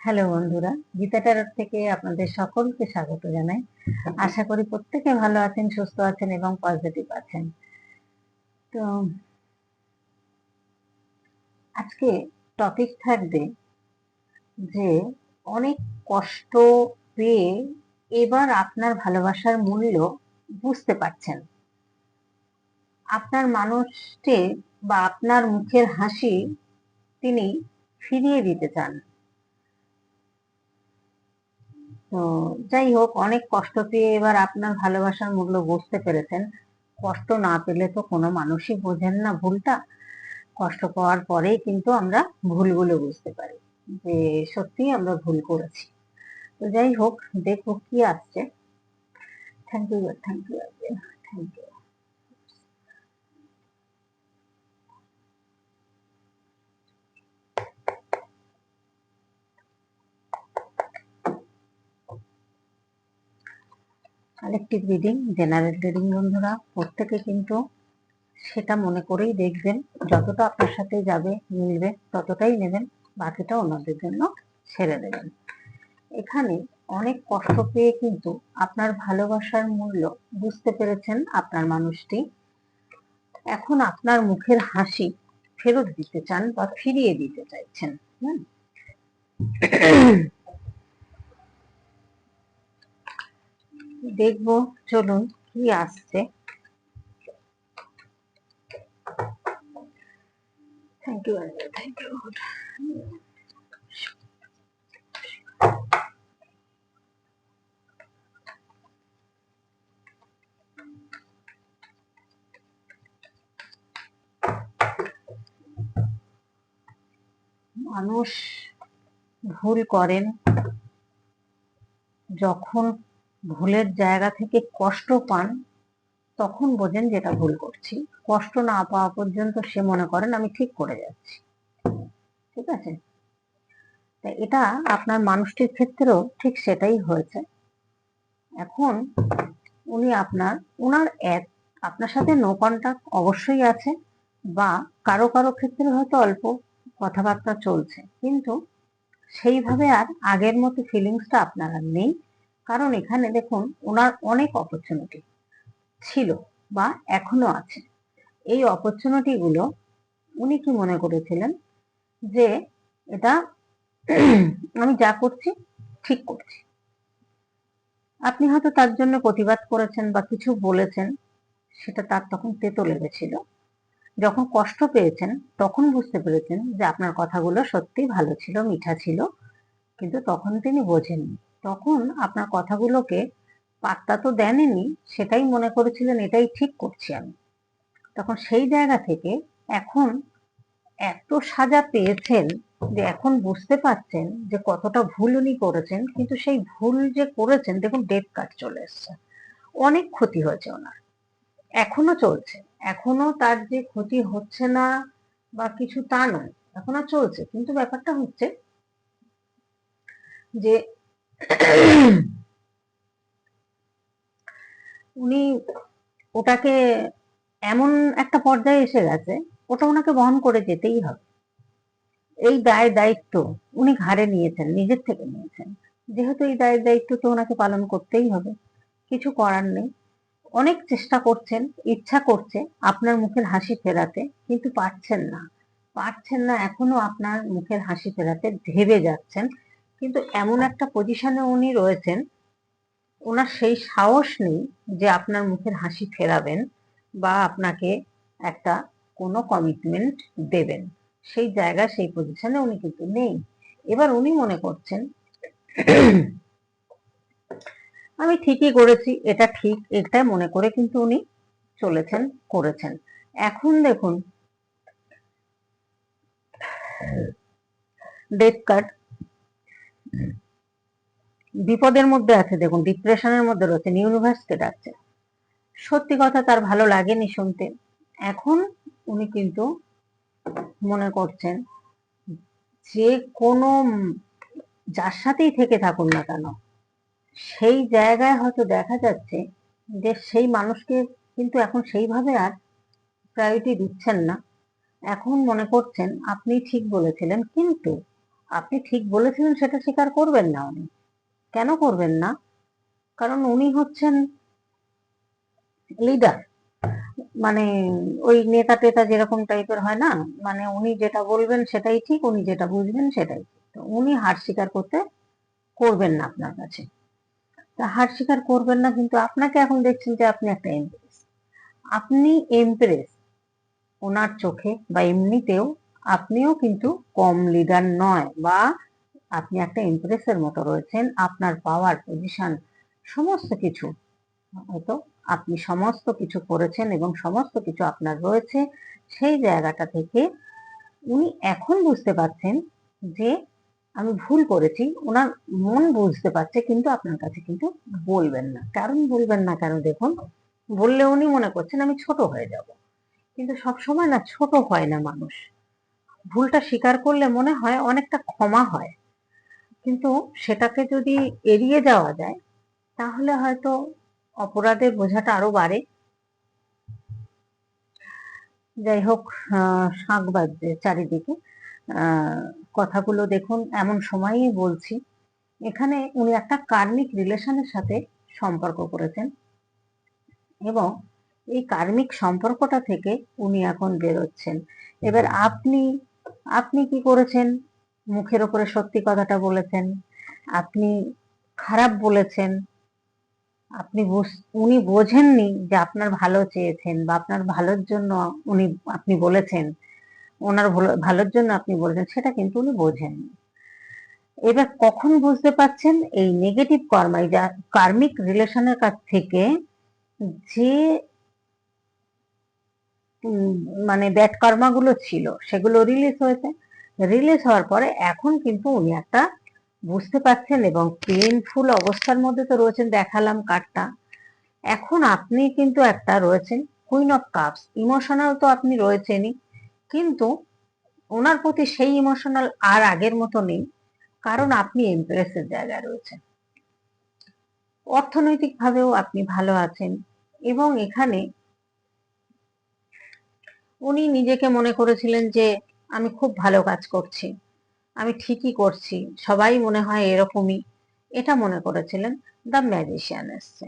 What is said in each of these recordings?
Hello বন্ধুরা, Gita tarot থেকে আপনাদের সকলকে স্বাগত জানাই। আশা করি প্রত্যেকে ভালো আছেন, সুস্থ আছেন এবং পজিটিভ আছেন। তো আজকে টপিক থাকবে যে অনেক কষ্ট পেয়ে এবার আপনার ভালোবাসার মূল্য বুঝতে পারছেন। আপনার মানুষকে বা আপনার মুখের হাসি তিনি ফিরিয়ে দিতে চান। তো যাই হোক, অনেক কষ্ট পেয়ে এবার আপনার ভালোবাসার মূল্য বুঝতে পেরেছেন। কষ্ট না পেলে তো কোনো মানুষই বোঝেন না ভুলটা। কষ্ট পাওয়ার পরেই কিন্তু আমরা ভুলগুলো বুঝতে পারি যে সত্যি আমরা ভুল করেছি। তো যাই হোক, দেখো কি আসছে। Thank you thank you thank you collective reading general reading বন্ধুরা, প্রত্যেকে কিন্তু সেটা মনে করেই দেখবেন। যতটা আপনার সাথে যাবে, মিলবে, ততটাই নেবেন, বাকিটা অন্যদের জন্য ছেড়ে দেবেন এখানে অনেক কষ্ট পেয়ে কিন্তু আপনার ভালোবাসার মূল্য বুঝতে পেরেছেন আপনার মানুষটি। এখন আপনার মুখের হাসি ফেরত দিতে চান বা ফিরিয়ে দিতে চাইছেন, হুম? দেখব চলুন কি আসছে? থ্যাংক ইউ থ্যাংক ইউ মানুষ ভুল করেন যখন ভুলের জায়গা থেকে কষ্ট পান, তখন বোঝেন যেটা ভুল করছি। কষ্ট না পাওয়া পর্যন্ত সে মনে করেন আমি ঠিক করে যাচ্ছি। ঠিক আছে? তা এটা আপনার মানুষটির ক্ষেত্রেও ঠিক সেটাই হয়েছে। এখন উনি আপনার, উনার এক, আপনার সাথে নো কন্ট্যাক্ট অবশ্যই আছে বা কারও কারও ক্ষেত্রে হয়তো অল্প কথাবার্তা চলছে। কিন্তু সেইভাবে আর আগের মতো ফিলিংসটা আপনার আর নেই। কারণ এখানে দেখুন ওনার অনেক অপরচুনিটি ছিল বা এখনও আছে। এই অপরচুনিটি গুলো উনি কি মনে করেছিলেন? যে এটা আমি যা করছি, ঠিক করছি। আপনি হয়তো তার জন্য প্রতিবাদ করেছেন বা কিছু বলেছেন, সেটা তার তখন তেতো লেগেছিল। যখন কষ্ট পেয়েছেন, তখন বুঝতে পেরেছেন যে আপনার কথাগুলো সত্যি ভালো ছিল, মিঠা ছিল, কিন্তু তখন তিনি বোঝেননি। তখন আপনার কথাগুলোকে পাত্তা তো দেননি, সেটাই মনে করেছিলেন এটাই ঠিক করছি আমি। তখন সেই জায়গা থেকে এখন এত সাজা পেয়েছেন যে এখন বুঝতে পারছেন যে কতটা ভুল উনি করেছেন, কিন্তু সেই ভুল যে করেছেন, দেখুন ডেথ কার্ড চলে এসছে। অনেক ক্ষতি হয়েছে ওনার। এখনও চলছে। এখনও তার যে ক্ষতি হচ্ছে না বা কিছু তা নয়, এখনও চলছে। কিন্তু ব্যাপারটা হচ্ছে যে উনি ওটাকে এমন একটা পর্যায়ে এসে গেছে, ওটা ওনাকে বহন করে যেতেই হবে। এই দায় দায়িত্ব উনি ঘাড়ে নিয়েছেন, নিজের থেকে নিয়েছেন। যেহেতু এই দায়ের দায়িত্ব তো ওনাকে পালন করতেই হবে, কিছু করার নেই। অনেক চেষ্টা করছেন, ইচ্ছা করছে আপনার মুখের হাসি ফেরাতে, কিন্তু পারছেন না। পারছেন না, এখনও আপনার মুখের হাসি ফেরাতে ভেবে যাচ্ছেন। কিন্তু এমন একটা পজিশনে উনি রয়েছেন ওনার সেই সাহস নেই যে আপনার মুখের হাসি ফেরাবেন বা আপনাকে একটা কোনো কমিটমেন্ট দেবেন। সেই জায়গা সেই পজিশনে উনি কিন্তু নেই। এবার উনি মনে করছেন, আমি ঠিকই করেছি, এটা ঠিক, এটা মনে করে কিন্তু উনি চলেছেন, করেছেন। এখন দেখুন ডেথ কার্ড বিপদের মধ্যে আছে, দেখুন ডিপ্রেশনের মধ্যে রয়েছে ইউনিভার্সিটি ডাকছে সত্যি কথা তার ভালো লাগেনি শুনতে। এখন উনি কিন্তু মনে করছেন যে কোনো যার সাথেই থেকে থাকুন না কেন, সেই জায়গায় হয়তো দেখা যাচ্ছে যে সেই মানুষকে কিন্তু এখন সেইভাবে আর প্রায়োরিটি দিচ্ছেন না। এখন মনে করছেন, আপনি ঠিক বলেছিলেন, কিন্তু আপনি ঠিক বলেছিলেন, সেটা স্বীকার করবেন না উনি। কেন করবেন না? কারণ উনি হচ্ছেন লিডার মানে ওই নেতা টেতা যেরকম টাইপের হয় না? মানে উনি যেটা বলবেন সেটাই ঠিক, উনি যেটা বুঝবেন সেটাই তো উনি হার স্বীকার করতে করবেন না আপনার কাছে। তা হার স্বীকার করবেন না, কিন্তু আপনাকে এখন দেখছেন যে আপনি একটা এমপ্রেস আপনি এমপ্রেস ওনার চোখে বা এমনিতেও আপনিও কিন্তু কম লিডার নয় বা আপনি একটা ইমপ্রেসের মতো রয়েছেন, আপনার পাওয়ার পজিশন সমস্ত কিছু। হয়তো আপনি সমস্ত কিছু করেছেন এবং সমস্ত কিছু আপনার রয়েছে, সেই জায়গাটা থেকে উনি এখন বুঝতে পারছেন যে আমি ভুল করেছি। ওনার মন বুঝতে পারছে, কিন্তু আপনার কাছে কিন্তু বলবেন না। কারণ বলবেন না কেন দেখুন, বললে উনি মনে করছেন আমি ছোট হয়ে যাব। কিন্তু সব সময় না ছোট হয় না মানুষ। ভুলটা স্বীকার করলে মনে হয় অনেকটা ক্ষমা হয়। কিন্তু সেটাকে যদি এড়িয়ে যাওয়া যায়, তাহলে হয়তো অপরাধের বোঝাটা আরও বাড়ে। যাই হোক শাঁখ বাজছে চারিদিকে। কথাগুলো দেখুন, এমন সময়ই বলছি। এখানে উনি একটা কার্মিক রিলেশনের সাথে সম্পর্ক করেছেন এবং এই কার্মিক সম্পর্কটা থেকে উনি এখন বেরোচ্ছেন। এবার আপনি আপনি কি করেছেন? মুখের ওপরে সত্যি কথাটা বলেছেন। আপনি খারাপ বলেছেন। আপনি উনি বোঝেননি যে আপনার ভালো চেয়েছেন বা আপনার ভালোর জন্য উনি, আপনি বলেছেন। ওনার ভালোর জন্য আপনি বলেছেন, সেটা কিন্তু উনি বোঝেননি। এবার কখন বুঝতে পারছেন এই নেগেটিভ কর্মাই যা, কার্মিক রিলেশনের কাছ থেকে যে মানে ব্যাড কর্মাগুলো ছিল, সেগুলো রিলিজ হয়েছে। রিলিজ হওয়ার পরে এখন কিন্তু উনি একটা বুঝতে পারছেন এবং পেনফুল অবস্থার মধ্যে তো রয়েছেন, দেখালাম কার্ডটা। এখন আপনি কিন্তু একটা রয়েছেন কুইন অফ কাপস ইমোশনাল তো আপনি রয়েছেনই, কিন্তু ওনার প্রতি সেই ইমোশনাল আর আগের মতো নেই, কারণ আপনি এমপ্রেসের জায়গায় রয়েছেন। অর্থনৈতিকভাবেও আপনি ভালো আছেন এবং এখানে উনি নিজেকে মনে করেছিলেন যে, আমি খুব ভালো কাজ করছি। আমি ঠিকই করছি। সবাই মনে হয় এরকমই। এটা মনে করেছিলেন দ্য ম্যাজিশিয়ান এসছে।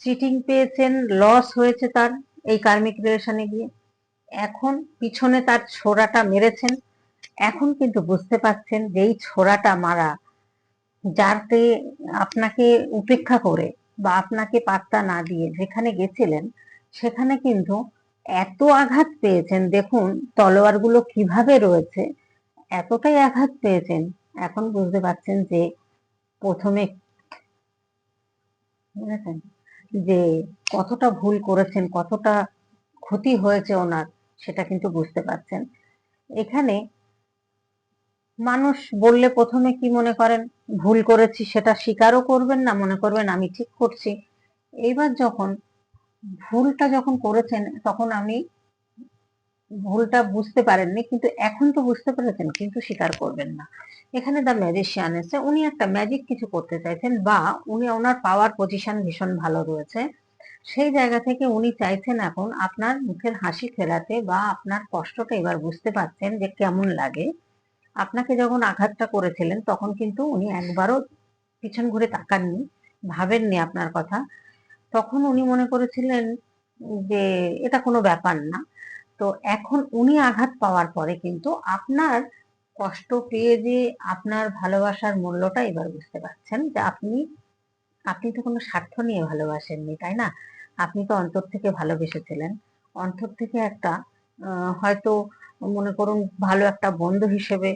চিটিং পেয়েছেন, লস হয়েছে তার এই কার্মিক রিলেশনে গিয়ে। এখন পিছনে তার ছোড়াটা মেরেছেন। এখন কিন্তু বুঝতে পারছেন যে এই ছোড়াটা মারা, যাতে আপনাকে উপেক্ষা করে বা আপনাকে পাত্তা না দিয়ে যেখানে গেছিলেন, সেখানে কিন্তু এত আঘাত পেয়েছেন, দেখুন তলোয়ারগুলো কীভাবে রয়েছে, এতটাই আঘাত পেয়েছেন, এখন বুঝতে পারছেন যে প্রথমে যে কতটা ভুল করেছেন, কতটা ক্ষতি হয়েছে ওনার, সেটা কিন্তু বুঝতে পারছেন। এখানে মানুষ বললে প্রথমে কি মনে করেন, ভুল করেছি সেটা স্বীকারও করবেন না, মনে করবেন আমি ঠিক করছি। এইবার যখন ভুলটা যখন করেছেন, তখন আমি ভুলটা বুঝতে পারেননি, কিন্তু এখন তো বুঝতে পেরেছেন, কিন্তু স্বীকার করবেন না। এখানে দ্য ম্যাজিশিয়ান এসে উনি একটা ম্যাজিক কিছু করতে চাইছেন, বা উনি ওনার পাওয়ার পজিশন ভীষণ ভালো রয়েছে। সেই জায়গা থেকে উনি চাইছেন এখন আপনার মুখের হাসি ফেরাতে, বা আপনার কষ্টটা এবার বুঝতে পারছেন যে কেমন লাগে। আপনাকে যখন আঘাতটা করেছিলেন, তখন কিন্তু উনি একবারও পিছন ঘুরে তাকাননি, ভাবেননি আপনার কথা। তখন উনি মনে করেছিলেন যে এটা কোনো ব্যাপার না। তো এখন উনি আঘাত পাওয়ার পরে কিন্তু আপনার কষ্ট পেয়ে যে আপনার ভালোবাসার মূল্যটা এবার বুঝতে পারছেন যে আপনি আপনি তো কোনো স্বার্থ নিয়ে ভালোবাসেননি, তাই না? আপনি তো অন্তর থেকে ভালোবেসেছিলেন। অন্তর থেকে একটা হয়তো মনে করুন ভালো একটা বন্ধু হিসেবে,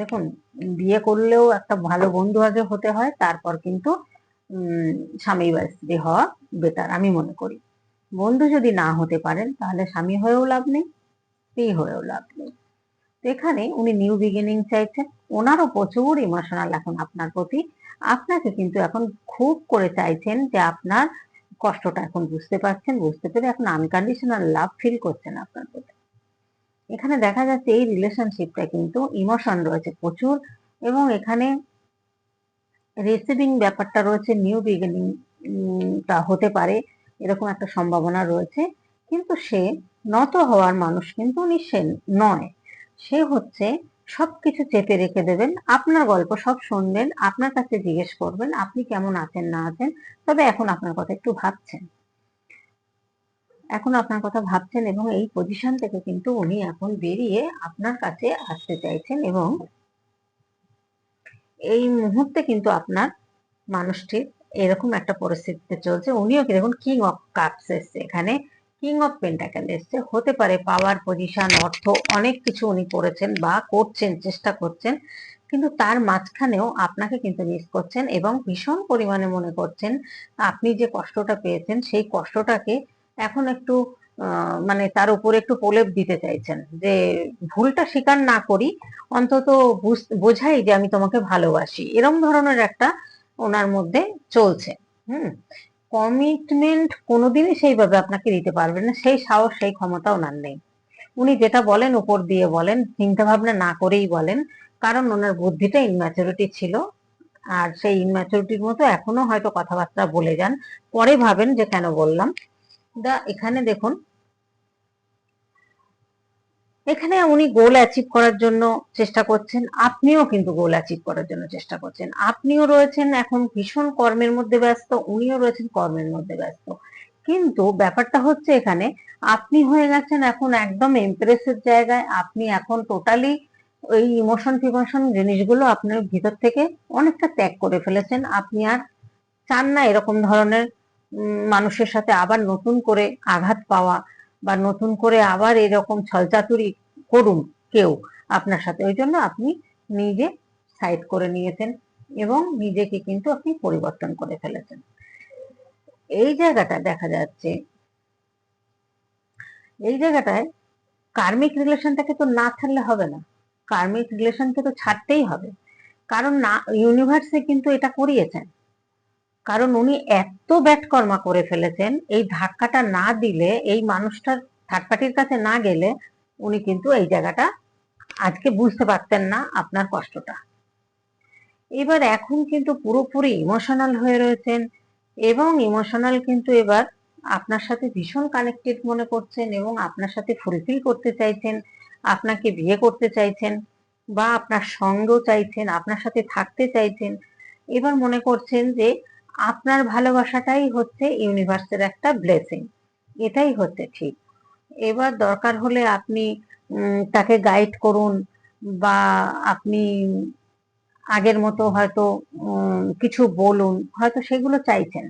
দেখুন, বিয়ে করলেও একটা ভালো বন্ধু আগে হতে হয়, তারপর কিন্তু স্বামী বা স্ত্রী হওয়া বেটার আমি মনে করি। বন্ধু যদি না হতে পারেন, তাহলে স্বামী হয়েও লাভ নেই, স্ত্রী হয়েও লাভ নেই। তো এখানে উনি নিউ বিগিনিং চাইছেন। ওনারও প্রচুর ইমোশনাল এখন আপনার প্রতি। আপনাকে কিন্তু এখন খুব করে চাইছেন যে আপনার কষ্টটা এখন বুঝতে পারছেন, বুঝতে পেরে এখন আনকন্ডিশনাল লাভ ফিল করছেন আপনার প্রতি। এখানে দেখা যাচ্ছে এই রিলেশনশিপটা কিন্তু ইমোশন রয়েছে প্রচুর এবং এখানে রিসিভিং ব্যাপারটা রয়েছে নিউ বিগিনিং টা হতে পারে, এরকম একটা সম্ভাবনা রয়েছে। কিন্তু সে নত হওয়ার মানুষ কিন্তু উনি সে নয়। সে হচ্ছে সবকিছু চেপে রেখে দেবেন, আপনার গল্প সব শুনবেন, আপনার কাছে জিজ্ঞেস করবেন, আপনি কেমন আছেন, না আছেন, তবে এখন আপনার কথা একটু ভাবছেন। এখন আপনার কথা ভাবছেন এবং এই পজিশন থেকে কিন্তু উনি এখন বেরিয়ে আপনার কাছে আসতে চাইছেন এবং এই মুহূর্তে কিন্তু আপনার মানুষটি এরকম একটা পরিস্থিতিতে চলছে। উনিও কি দেখুন কিং অফ কাপস এসছে। এখানে কিং অফ পেন্টাকেল এসছে। হতে পারে পাওয়ার পজিশন অর্থ, অনেক কিছু উনি করেছেন বা করছেন, চেষ্টা করছেন। কিন্তু তার মাঝখানেও আপনাকে কিন্তু মিস করছেন এবং ভীষণ পরিমাণে মনে করছেন, আপনি যে কষ্টটা পেয়েছেন, সেই কষ্টটাকে এখন একটু মানে তার উপরে একটু প্রলেপ দিতে চাইছেন যে ভুলটা স্বীকার না করি, অন্তত বুঝ- বোঝাই যে আমি তোমাকে ভালোবাসি। এরম ধরনের একটা ওনার মধ্যে চলছে। হুম? কমিটমেন্ট কোনোদিনই সেইভাবে আপনাকে দিতে পারবেন না। সেই সাহস, সেই ক্ষমতা ওনার নেই। উনি যেটা বলেন উপর দিয়ে বলেন চিন্তা ভাবনা না করেই বলেন। কারণ ওনার বুদ্ধিটা ইনম্যাচুরিটি ছিল। আর সেই ইনম্যাচুরিটির মতো এখনও হয়তো কথাবার্তা বলে যান। পরে ভাবেন যে কেন বললাম। দা, এখানে দেখুন। এখানে উনি গোল অ্যাচিভ করার জন্য চেষ্টা করছেন, আপনিও কিন্তু গোল অ্যাচিভ করার জন্য চেষ্টা করছেন। আপনিও রয়েছেন এখন ভীষণ কর্মের মধ্যে ব্যস্ত, উনিও রয়েছেন কর্মের মধ্যে ব্যস্ত। কিন্তু ব্যাপারটা হচ্ছে এখানে, আপনি হয়ে গেছেন এখন একদম এমপ্রেসের জায়গায়, আপনি এখন টোটালি ওই ইমোশন ফিমোশন জিনিসগুলো আপনার ভিতর থেকে অনেকটা ত্যাগ করে ফেলেছেন। আপনি আর চান না এরকম ধরনের মানুষের সাথে আবার নতুন করে আঘাত পাওয়া বা নতুন করে আবার এরকম ছলচাতুরি করুন কেউ আপনার সাথে, ওই জন্য আপনি নিজে সাইড করে নিয়েছেন এবং নিজেকে কিন্তু আপনি পরিবর্তন করে ফেলেছেন। এই জায়গাটা দেখা যাচ্ছে, এই জায়গাটায় কার্মিক রিলেশনটাকে তো না ছাড়লে হবে না। কার্মিক রিলেশনকে তো ছাড়তেই হবে। কারণ না ইউনিভার্সে কিন্তু এটা করিয়েছেন। কারণ উনি এত ব্যাটকর্মা করে ফেলেছেন, এই ধাক্কাটা না দিলে, এই মানুষটার থার্ড পার্টির কাছে না গেলে উনি কিন্তু এই জায়গাটা আজকে বুঝতে পারতেন না আপনার কষ্টটা। এবার এখন কিন্তু পুরোপুরি ইমোশনাল হয়ে রয়েছেন এবং ইমোশনাল কিন্তু এবার আপনার সাথে ভীষণ কানেক্টেড মনে করছেন এবং আপনার সাথে ফুলফিল করতে চাইছেন, আপনাকে বিয়ে করতে চাইছেন বা আপনার সঙ্গ চাইছেন, আপনার সাথে থাকতে চাইছেন। এবার মনে করছেন যে আপনার ভালোবাসাটাই হচ্ছে ইউনিভার্সের একটা ব্লেসিং এটাই হচ্ছে ঠিক। এবার দরকার হলে আপনি তাকে গাইড করুন বা আপনি আগের মতো হয়তো কিছু বলুন, হয়তো সেগুলো চাইছেন,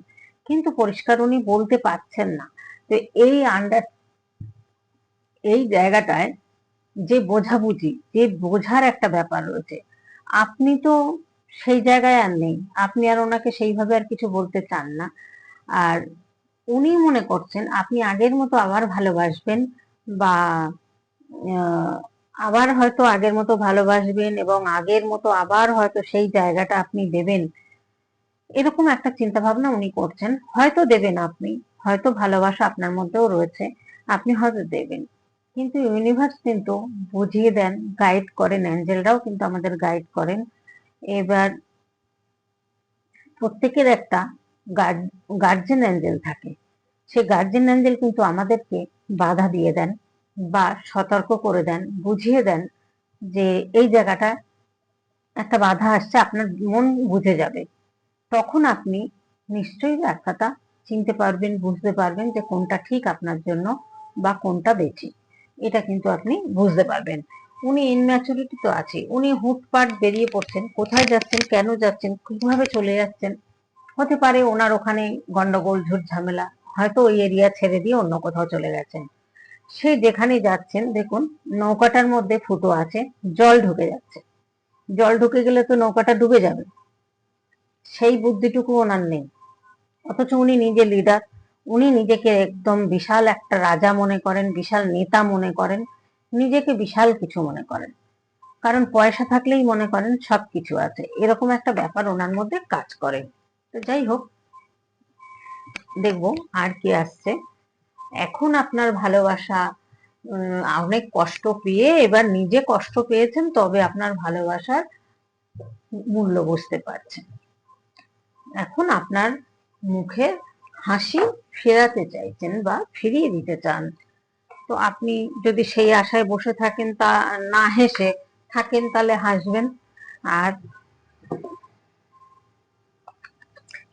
কিন্তু পরিষ্কার উনি বলতে পারছেন না। তো এই আন্ডার এই জায়গাটায় যে বোঝাবুঝি, যে বোঝার একটা ব্যাপার রয়েছে, আপনি তো সেই জায়গায় আর নেই। আপনি আর ওনাকে সেইভাবে আর কিছু বলতে চান না। আর উনি মনে করছেন, আপনি আগের মতো আবার ভালোবাসবেন বা আবার হয়তো আগের মতো ভালোবাসবেন এবং আগের মতো আবার হয়তো সেই জায়গাটা আপনি দেবেন। এরকম একটা চিন্তা ভাবনা উনি করছেন। হয়তো দেবেন আপনি। হয়তো ভালোবাসা আপনার মধ্যেও রয়েছে। আপনি হয়তো দেবেন। কিন্তু ইউনিভার্স কিন্তু বুঝিয়ে দেন, গাইড করেন, অ্যাঞ্জেলরাও কিন্তু আমাদের গাইড করেন। এবার প্রত্যেকের একটা গার্জেন অ্যাঞ্জেল থাকে। সেই গার্জেন অ্যাঞ্জেল কিন্তু আমাদেরকে বাধা দিয়ে দেন বা সতর্ক করে দেন, বুঝিয়ে দেন যে এই জায়গাটা একটা বাধা আসছে, আপনার মন বুঝে যাবে। তখন আপনি নিশ্চয়ই রাস্তাটা চিনতে পারবেন, বুঝতে পারবেন যে কোনটা ঠিক আপনার জন্য বা কোনটা বেশি এটা কিন্তু আপনি বুঝতে পারবেন। উনি ইনম্যাচুরিটি তো আছে উনি হুটপাট বেরিয়ে পড়ছেন। কোথায় যাচ্ছেন? কেন যাচ্ছেন? কীভাবে চলে যাচ্ছেন হতে পারে ওনার ওখানে গন্ডগোল ঝুট ঝামেলা হয়তো ওই এরিয়া ছেড়ে দিয়ে অন্য কোথাও চলে গেছেন। সে যেখানে যাচ্ছেন, দেখুন, নৌকাটার মধ্যে ফুটো আছে, জল ঢুকে যাচ্ছে। জল ঢুকে গেলে তো নৌকাটা ডুবে যাবে। সেই বুদ্ধিটুকু ওনার নেই। অথচ উনি নিজে লিডার উনি নিজেকে একদম বিশাল একটা রাজা মনে করেন, বিশাল নেতা মনে করেন। নিজেকে বিশাল কিছু মনে করেন। কারণ পয়সা থাকলেই মনে করেন সব কিছু আছে। এরকম একটা ব্যাপার ওনার মধ্যে কাজ করে। তো যাই হোক, দেখব আর কি আসছে। এখন আপনার ভালোবাসা অনেক কষ্ট পেয়ে এবার নিজে কষ্ট পেয়েছেন, তবে আপনার ভালোবাসার মূল্য বুঝতে পারছেন। এখন আপনার মুখে হাসি ফেরাতে চাইছেন বা ফিরিয়ে দিতে চান। তো আপনি যদি সেই আশায় বসে থাকেন তা না হেসে থাকেন তাহলে হাসবেন। আর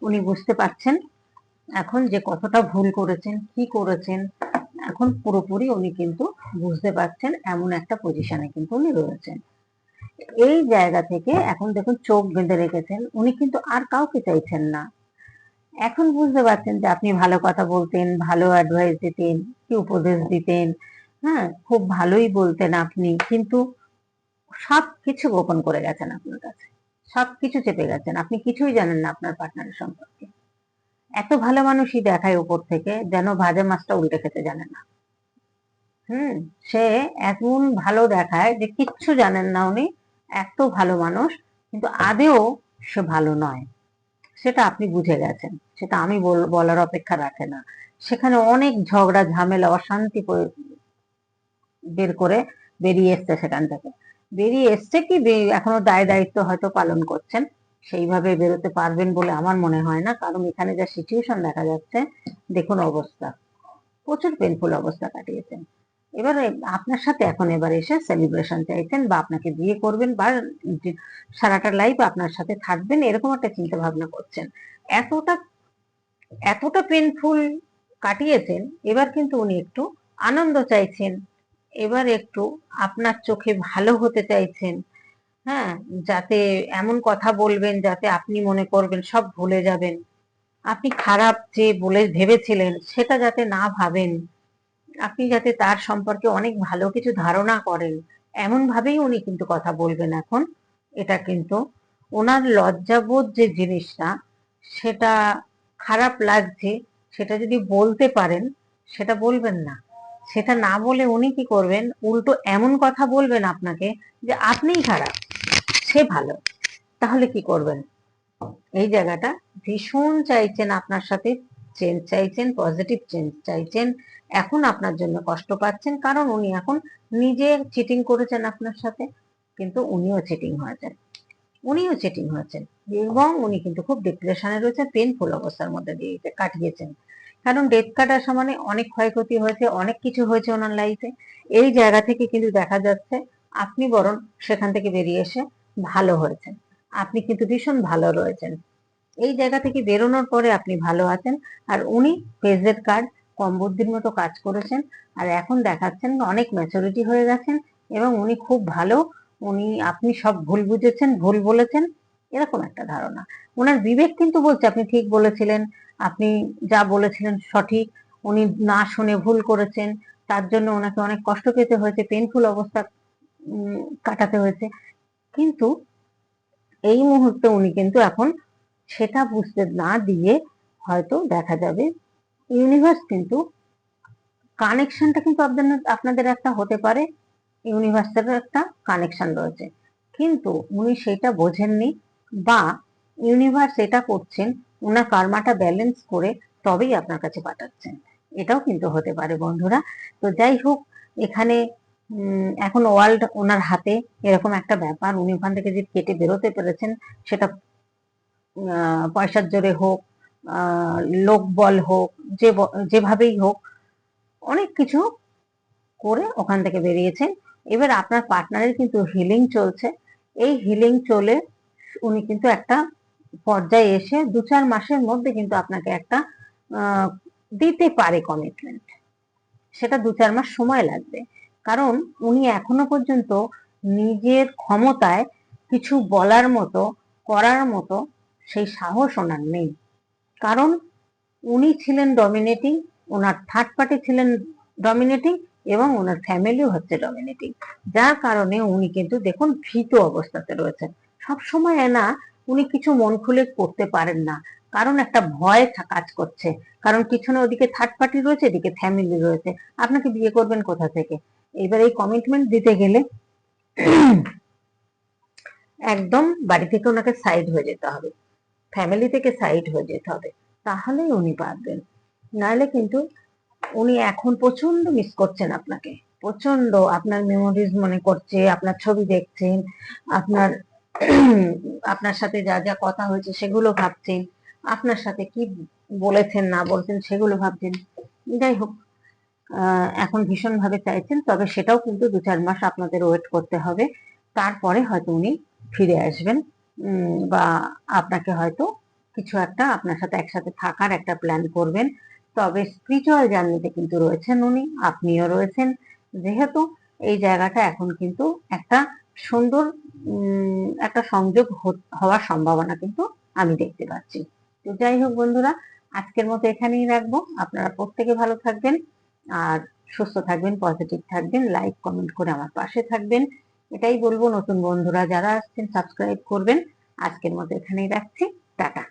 উনি বুঝতে পারছেন এখন যে কতটা ভুল করেছেন, কি করেছেন, এখন পুরোপুরি উনি কিন্তু বুঝতে পারছেন এমন একটা পজিশনে কিন্তু উনি রয়েছেন। এই জায়গা থেকে এখন দেখুন চোখ বেঁধে রেখেছেন, উনি কিন্তু আর কাউকে চাইছেন না। এখন বুঝতে পারছেন যে আপনি ভালো কথা বলতেন, ভালো অ্যাডভাইস দিতেন কি উপদেশ দিতেন। হ্যাঁ খুব ভালোই বলতেন আপনি। কিন্তু সব কিছু গোপন করে গেছেন আপনার কাছে। সব কিছু চেপে গেছেন। আপনি কিছুই জানেন না আপনার পার্টনারের সম্পর্কে। এত ভালো মানুষই দেখায় উপর থেকে যেন ভাজা মাছটা উল্টে খেতে জানে না। হুম, সে এমন ভালো দেখায় যে কিচ্ছু জানেন না উনি। এত ভালো মানুষ, কিন্তু আদেও সে ভালো নয়। সেটা আপনি বুঝে গেছেন। সেটা আমি বলার অপেক্ষা রাখে না। সেখানে অনেক ঝগড়া, ঝামেলা, অশান্তি বের করে বেরিয়ে এসছে সেখান থেকে। বেরিয়ে এসছে কি এখনও দায় দায়িত্ব হয়তো পালন করছেন। সেইভাবে বেরোতে পারবেন বলে আমার মনে হয় না। কারণ এখানে যা সিচুয়েশন দেখা যাচ্ছে, দেখুন অবস্থা। প্রচুর পেনফুল অবস্থা কাটিয়েছেন। এবারে আপনার সাথে এখন এবার এসে সেলিব্রেশন চাইছেন বা আপনাকে বিয়ে করবেন বা সারাটা লাইফ আপনার সাথে থাকবেন এরকম একটা চিন্তা ভাবনা করছেন। এতটা এতটা পেনফুল কাটিয়েছেন, এবার কিন্তু উনি একটু আনন্দ চাইছেন, এবার একটু আপনার চোখে ভালো হতে চাইছেন হ্যাঁ যাতে এমন কথা বলবেন যাতে আপনি মনে করবেন সব ভুলে যাবেন। আপনি খারাপ যে বলে ভেবেছিলেন সেটা যাতে না ভাবেন। আপনি যাতে তার সম্পর্কে অনেক ভালো কিছু ধারণা করেন, এমন ভাবেই উনি কিন্তু কথা বলবেন এখন। এটা কিন্তু ওনার লজ্জাবোধ যে জিনিসটা, সেটা খারাপ লাগছে, সেটা যদি বলতে পারেন, সেটা বলবেন না। সেটা না বলে উনি কি করবেন? উল্টো এমন কথা বলবেন আপনাকে যে আপনিই খারাপ, সে ভালো। তাহলে কি করবেন? এই জায়গাটা ভীষণ চাইছেন আপনার সাথে চেঞ্জ চাইছেন পজিটিভ চেঞ্জ চাইছেন, এখন আপনার জন্য কষ্ট পাচ্ছেন, কারণ উনি এখন নিজে চিটিং করেছেন আপনার সাথে, কিন্তু উনিও চিটিং হয়েছেন। উনিও চিটিং হয়েছেন এবং উনি কিন্তু খুব ডিপ্রেশনে রয়েছে পেনফুল অবস্থার মধ্যে দিয়ে কাটিয়েছেন। কারণ ডেথ কার্ড আসা মানে অনেক ক্ষয়ক্ষতি হয়েছে, অনেক কিছু হয়েছে ওনার লাইফে এই জায়গা থেকে কিন্তু দেখা যাচ্ছে, আপনি বরং সেখান থেকে বেরিয়ে এসে ভালো হয়েছেন। আপনি কিন্তু ভীষণ ভালো রয়েছেন। এই জায়গা থেকে বেরোনোর পরে আপনি ভালো আছেন। আর উনি পেজের কার্ড, কম বুদ্ধির মতো কাজ করেছেন। আর এখন দেখাচ্ছেন অনেক ম্যাচুরিটি হয়ে গেছেন এবং উনি খুব ভালো। উনি, আপনি সব ভুল বুঝেছেন, ভুল বলেছেন, এরকম একটা ধারণা। ওনার বিবেক কিন্তু বলছে, আপনি ঠিক বলেছিলেন, আপনি যা বলেছিলেন সঠিক, উনি না শুনে ভুল করেছেন, তার জন্য ওনাকে অনেক কষ্ট পেতে হয়েছে পেনফুল অবস্থা কাটাতে হয়েছে। কিন্তু এই মুহূর্তে উনি কিন্তু এখন সেটা বুঝতে না দিয়ে হয়তো দেখা যাবে ইউনিভার্স কিন্তু কানেকশনটা কিন্তু আপনাদের আপনাদের একটা হতে পারে ইউনিভার্সের একটা কানেকশন রয়েছে। কিন্তু উনি সেটা বোঝেননি বা ইউনিভার্স এটা করছেন ওনার কার্মাটা ব্যালেন্স করে তবেই আপনার কাছে পাঠাচ্ছেন। এটাও কিন্তু হতে পারে বন্ধুরা। তো যাই হোক, এখানে এখন ওয়ার্ল্ড ওনার হাতে এরকম একটা ব্যাপার। উনি ওখান থেকে যে কেটে বেরোতে পেরেছেন, সেটা পয়সার জোরে হোক আহ, লোকবল হোক যে যেভাবেই হোক অনেক কিছু করে ওখান থেকে বেরিয়েছেন এবার আপনার পার্টনারের কিন্তু হিলিং চলছে। এই হিলিং চলে উনি কিন্তু একটা পর্যায়ে এসে দু চার মাসের মধ্যে কিন্তু আপনাকে একটা দিতে পারে কমিটমেন্ট সেটা দু চার মাস সময় লাগবে। কারণ উনি এখনও পর্যন্ত নিজের ক্ষমতায় কিছু বলার মতো করার মতো সেই সাহস ওনার নেই। কারণ উনি ছিলেন ডমিনেটিং ওনার থার্ড পার্টি ছিলেন ডমিনেটিং এবং ওনার ফ্যামিলিও হচ্ছে ডমিনেটিং যার কারণে উনি কিন্তু দেখুন ভীত অবস্থাতে রয়েছেন। সব সময় না, উনি কিছু মন খুলে করতে পারেন না। কারণ একটা ভয় কাজ করছে। কারণ পিছনে ওদিকে থার্ড পার্টি রয়েছে, এদিকে ফ্যামিলি রয়েছে। আপনাকে বিয়ে করবেন কোথা থেকে? এবার এই কমিটমেন্ট দিতে গেলে একদম বাড়ি থেকে ওনাকে সাইড হয়ে যেতে হবে। ফ্যামিলি থেকে সাইড হয়ে যেতে হবে। তাহলেই উনি পারবেন। নাহলে কিন্তু উনি এখন প্রচণ্ড মিস করছেন আপনাকে। প্রচণ্ড আপনার মেমোরিজ মনে করছে, আপনার ছবি দেখছেন, আপনার আপনার সাথে যা যা কথা হয়েছে সেগুলো ভাবছেন, আপনার সাথে কি বলেছেন, না বলছেন সেগুলো ভাবছেন। যাই হোক এখন ভীষণ ভাবে চাইছেন, তবে সেটাও কিন্তু দু চার মাস আপনাদের ওয়েট করতে হবে। তারপরে হয়তো উনি ফিরে আসবেন। বা আপনাকে হয়তো কিছু একটা আপনার সাথে একসাথে থাকার একটা প্ল্যান করবেন। তবে স্পিরিচুয়াল জার্নিতে কিন্তু রয়েছেন উনি, আপনিও রয়েছেন। যেহেতু এই জায়গাটা এখন কিন্তু একটা সুন্দর একটা সংযোগ হওয়ার সম্ভাবনা কিন্তু আমি দেখতে পাচ্ছি। তো যাই হোক বন্ধুরা, আজকের মতো এখানেই রাখব। আপনারা প্রত্যেকে ভালো থাকবেন, আর সুস্থ থাকবেন পজিটিভ থাকবেন লাইক কমেন্ট করে আমার পাশে থাকবেন। এটাই বলব নতুন বন্ধুরা যারা আসছেন সাবস্ক্রাইব করবেন। আজকের মতো এখানেই রাখছি। টাটা।